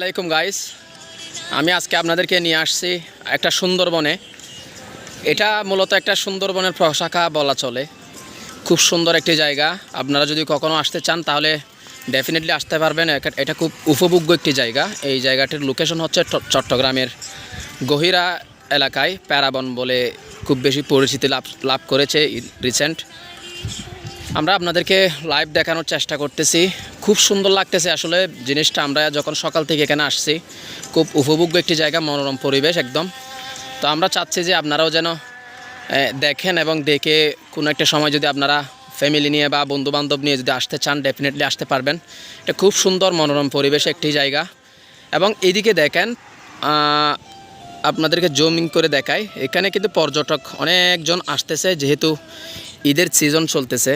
আলাইকুম গাইস আমি আজকে আপনাদেরকে নিয়ে আসছি একটা সুন্দরবনে। এটা মূলত একটা সুন্দরবনের প্রশাখা বলা চলে। খুব সুন্দর একটি জায়গা। আপনারা যদি কখনও আসতে চান, তাহলে ডেফিনেটলি আসতে পারবেন। এটা খুব উপভোগ্য একটি জায়গা। এই জায়গাটির লোকেশন হচ্ছে চট্টগ্রামের গহিরা এলাকায়। প্যারাবন বলে খুব বেশি পরিচিতি লাভ লাভ করেছে রিসেন্ট আমরা আপনাদেরকে লাইভ দেখানোর চেষ্টা করতেছি। খুব সুন্দর লাগতেছে আসলে জিনিসটা। আমরা যখন সকাল থেকে এখানে আসছি, খুব উপভোগ্য একটি জায়গা, মনোরম পরিবেশ একদম। তো আমরা চাচ্ছি যে আপনারাও যেন দেখেন এবং দেখে কোনো একটা সময় যদি আপনারা ফ্যামিলি নিয়ে বা বন্ধু বান্ধব নিয়ে যদি আসতে চান ডেফিনেটলি আসতে পারবেন। এটা খুব সুন্দর, মনোরম পরিবেশ একটি জায়গা। এবং এদিকে দেখেন আপনাদেরকে জমিং করে দেখায় এখানে কিন্তু পর্যটক অনেকজন আসতেছে, যেহেতু ঈদের সিজন চলতেছে।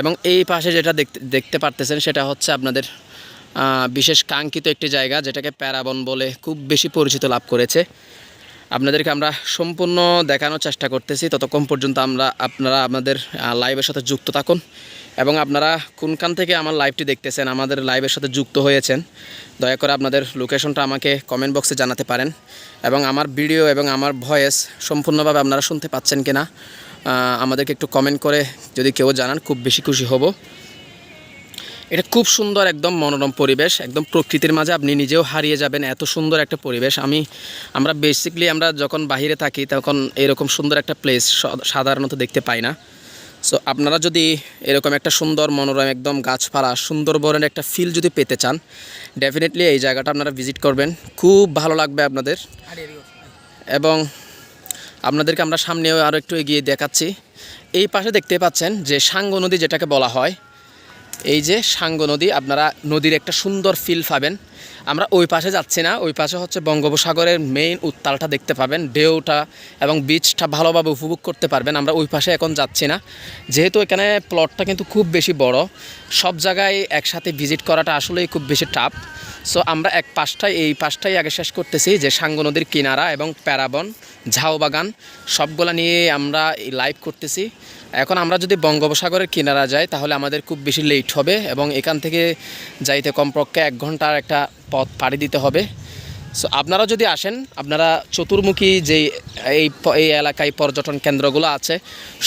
এবং এই পাশে যেটা দেখতে দেখতে পারতেছেন সেটা হচ্ছে আপনাদের বিশেষ কাঙ্ক্ষিত একটি জায়গা যেটাকে প্যারাবন বলে খুব বেশি পরিচিত লাভ করেছে। আপনাদেরকে আমরা সম্পূর্ণ দেখানোর চেষ্টা করতেছি। ততক্ষণ পর্যন্ত আমরা, আপনারা আমাদের লাইভের সাথে যুক্ত থাকুন এবং আপনারা কোনখান থেকে আমার লাইভটি দেখতেছেন, আমাদের লাইভের সাথে যুক্ত হয়েছেন, দয়া করে আপনাদের লোকেশনটা আমাকে কমেন্ট বক্সে জানাতে পারেন। এবং আমার ভিডিও এবং আমার ভয়েস সম্পূর্ণভাবে আপনারা শুনতে পাচ্ছেন কিনা আমাদেরকে একটু কমেন্ট করে যদি কেউ জানান খুব বেশি খুশি হব। এটা খুব সুন্দর একদম মনোরম পরিবেশ একদম প্রকৃতির মাঝে আপনি নিজেও হারিয়ে যাবেন এত সুন্দর একটা পরিবেশ। আমি আমরা বেসিকলি আমরা যখন বাইরে থাকি তখন এরকম সুন্দর একটা প্লেস সাধারণত দেখতে পাই না। সো আপনারা যদি এরকম একটা সুন্দর মনোরম একদম গাছপালা সুন্দরবনের একটা ফিল যদি পেতে চান ডেফিনেটলি এই জায়গাটা আপনারা ভিজিট করবেন। খুব ভালো লাগবে আপনাদের। এবং আপনাদেরকে আমরা সামনেও আরও একটু এগিয়ে দেখাচ্ছি। এই পাশে দেখতে পাচ্ছেন যে সাঙ্গ নদী যেটাকে বলা হয়, এই যে সাঙ্গ নদী আপনারা নদীর একটা সুন্দর ফিল পাবেন। আমরা ওই পাশে যাচ্ছি না, ওই পাশে হচ্ছে বঙ্গোপসাগরের মেইন উত্তালটা দেখতে পাবেন, ঢেউটা এবং বিচটা ভালোভাবে উপভোগ করতে পারবেন, আমরা ওই পাশে এখন যাচ্ছি না। যেহেতু এখানে প্লটটা কিন্তু খুব বেশি বড়, সব জায়গায় একসাথে ভিজিট করাটা আসলেই খুব বেশি টাফ সো আমরা এক পাশটাই, এই পাশটাই আগে শেষ করতেছি, যে সাঙ্গ নদীর কিনারা এবং প্যারাবন, ঝাউ বাগান, সবগুলা নিয়ে আমরা লাইভ করতেছি। এখন আমরা যদি বঙ্গোপসাগরের কিনারা যাই, তাহলে আমাদের খুব বেশি লেট হবে এবং এখান থেকে যাইতে কমপক্ষে এক ঘণ্টার একটা পথ পাড়ি দিতে হবে। সো আপনারা যদি আসেন, আপনারা চতুর্মুখী যেই, এই এই এলাকায় পর্যটন কেন্দ্রগুলো আছে,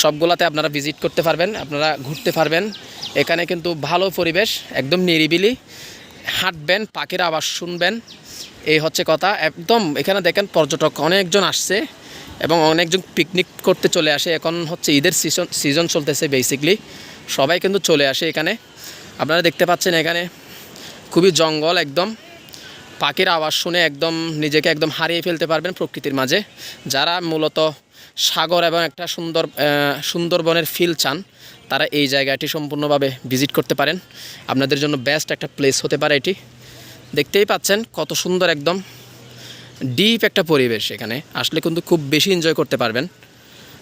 সবগুলোতে আপনারা ভিজিট করতে পারবেন, আপনারা ঘুরতে পারবেন। এখানে কিন্তু ভালো পরিবেশ, একদম নিরিবিলি। হাঁটবেন, পাখির আওয়াজ শুনবেন, এই হচ্ছে কথা। একদম, এখানে দেখেন পর্যটক অনেকজন আসছে এবং অনেকজন পিকনিক করতে চলে আসে। এখন হচ্ছে ঈদের সিজন সিজন চলতেছে বেসিকলি সবাই কিন্তু চলে আসে এখানে। আপনারা দেখতে পাচ্ছেন এখানে, খুবই জঙ্গল একদম। পাখির আওয়াজ শুনে একদম নিজেকে একদম হারিয়ে ফেলতে পারবেন প্রকৃতির মাঝে। যারা মূলত সাগর এবং একটা সুন্দর সুন্দরবনের ফিল চান, তারা এই জায়গাটি সম্পূর্ণভাবে ভিজিট করতে পারেন। আপনাদের জন্য বেস্ট একটা প্লেস হতে পারে এটি। দেখতেই পাচ্ছেন কত সুন্দর একদম ডিপ একটা পরিবেশ এখানে। আসলে কিন্তু খুব বেশি এনজয় করতে পারবেন।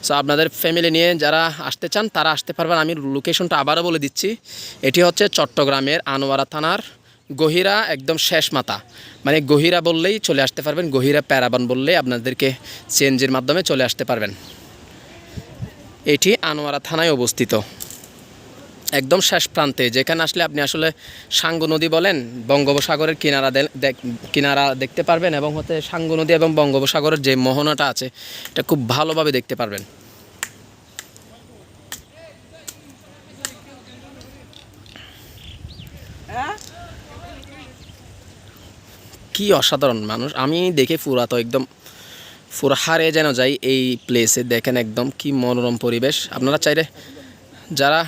সো আপনাদের ফ্যামিলি নিয়ে যারা আসতে চান, তারা আসতে পারবেন। আমি লোকেশনটা আবারও বলে দিচ্ছি। এটি হচ্ছে চট্টগ্রামের আনোয়ারা থানার গহিরা একদম শেষ মাথা। মানে গহিরা বললেই চলে আসতে পারবেন, গহিরা প্যারাবান বললেই আপনাদেরকে চেঞ্জের মাধ্যমে চলে আসতে পারবেন। এটি আনোয়ারা থানায় অবস্থিত। একদম শেষ প্রান্তে, যেখানে আসলে আপনি আসলে সাঙ্গু নদী বলেন, বঙ্গোপসাগরের কিনারা কিনারা দেখতে পারবেন এবং হচ্ছে সাঙ্গু নদী এবং বঙ্গোপসাগরের যে মোহনাটা আছে, এটা খুব ভালোভাবে দেখতে পারবেন। কি অসাধারণ মানুষ। আমি দেখে ফুরাতো একদম ফুরা হারে যেন যাই এই প্লেসে দেখেন একদম কি মনোরম পরিবেশ। আপনারা চাইলে যারা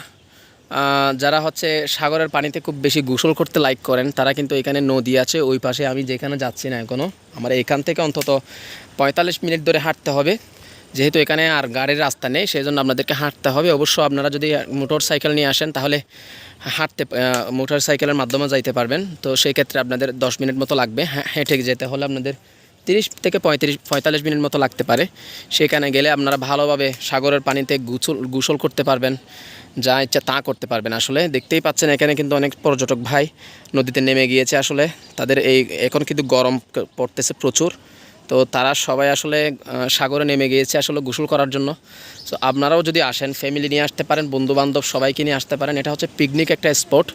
যারা হচ্ছে সাগরের পানিতে খুব বেশি গোসল করতে লাইক করেন, তারা কিন্তু এখানে নদী আছে, ওই পাশে আমি যেখানে যাচ্ছি না এখনও আমার এখান থেকে অন্তত পঁয়তাল্লিশ মিনিট ধরে হাঁটতে হবে। যেহেতু এখানে আর গাড়ির রাস্তা নেই সেই জন্য আপনাদেরকে হাঁটতে হবে। অবশ্য আপনারা যদি মোটর সাইকেল নিয়ে আসেন তাহলে হাঁটতে মোটর সাইকেলের মাধ্যমে যাইতে পারবেন। তো সেই ক্ষেত্রে আপনাদের দশ মিনিট মতো লাগবে। হ্যাঁ, হেঁটে যেতে হলে আপনাদের তিরিশ থেকে পঁয়ত্রিশ পঁয়তাল্লিশ মিনিট মতো লাগতে পারে। সেখানে গেলে আপনারা ভালোভাবে সাগরের পানিতে গুছল গোসল করতে পারবেন। যা ইচ্ছা তা করতে পারবেন আসলে। দেখতেই পাচ্ছেন এখানে কিন্তু অনেক পর্যটক ভাই নদীতে নেমে গিয়েছে আসলে। তাদের এই এখন কিন্তু গরম পড়তেছে প্রচুর। তো তারা সবাই আসলে সাগরে নেমে গিয়েছে আসলে গোসল করার জন্য। সো আপনারাও যদি আসেন ফ্যামিলি নিয়ে আসতে পারেন বন্ধু বান্ধব সবাইকে নিয়ে আসতে পারেন, এটা হচ্ছে পিকনিক একটা স্পট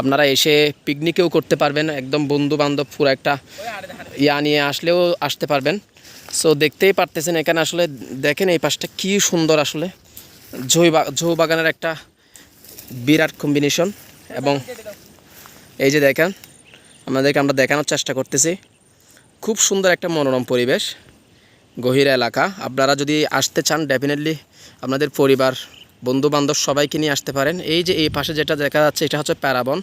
আপনারা এসে পিকনিকেও করতে পারবেন, একদম বন্ধু বান্ধব পুরো একটা ইয়া নিয়ে আসলেও আসতে পারবেন। সো দেখতেই পারতেছেন এখানে আসলে, দেখেন এই পাশটা কি সুন্দর আসলে ঝৌ বাগানের একটা বিরাট কম্বিনেশন এবং এই যে দেখেন, আপনাদেরকে আমরা দেখানোর চেষ্টা করতেছি। খুব সুন্দর একটা মনোরম পরিবেশ গহিরা এলাকা। আপনারা যদি আসতে চান ডেফিনেটলি আপনাদের পরিবার বন্ধু বান্ধব সবাইকে নিয়ে আসতে পারেন। এই যে এই পাশে যেটা দেখা যাচ্ছে, এটা হচ্ছে প্যারাবন।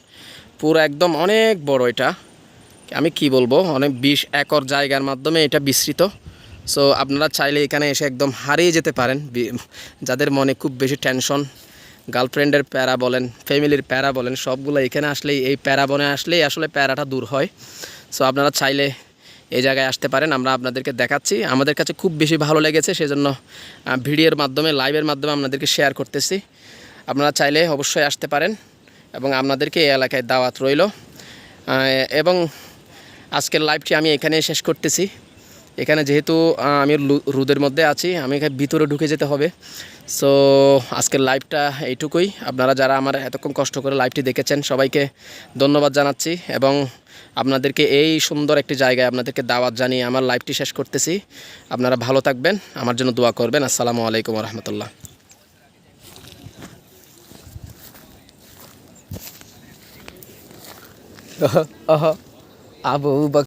পুরো একদম অনেক বড় এটা। আমি কি বলব, অনেক বিশ একর জায়গার মাধ্যমে এটা বিস্তৃত। সো আপনারা চাইলে এখানে এসে একদম হারিয়ে যেতে পারেন। যাদের মনে খুব বেশি টেনশন গার্লফ্রেন্ডের প্যারা বলেন ফ্যামিলির প্যারা বলেন, সবগুলো এখানে আসলেই, এই প্যারাবনে আসলেই আসলে প্যারাটা দূর হয়। সো আপনারা চাইলে এই জায়গায় আসতে পারেন, আমরা আপনাদেরকে দেখাচ্ছি। আমাদের কাছে খুব বেশি ভালো লেগেছে, সেজন্য ভিডিওর মাধ্যমে, লাইভের মাধ্যমে আপনাদেরকে শেয়ার করতেছি। আপনারা চাইলে অবশ্যই আসতে পারেন এবং আপনাদেরকে এই এলাকায় দাওয়াত রইল। এবং আজকের লাইভটি আমি এখানে শেষ করতেছি। এখানে যেহেতু আমি রোদের মধ্যে আছি, আমি এখানে ভিতরে ঢুকে যেতে হবে। সো আজকের লাইভটা এইটুকুই। আপনারা যারা আমার এতক্ষণ কষ্ট করে লাইভটি দেখেছেন, সবাইকে ধন্যবাদ জানাচ্ছি এবং আপনাদেরকে এই সুন্দর একটি জায়গায় আপনাদেরকে দাওয়াত জানিয়ে আমার লাইফটি শেষ করতেছি। আপনারা ভালো থাকবেন, আমার জন্য দোয়া করবেন। আসসালামু আলাইকুম রহমতুল্লাহ। আবু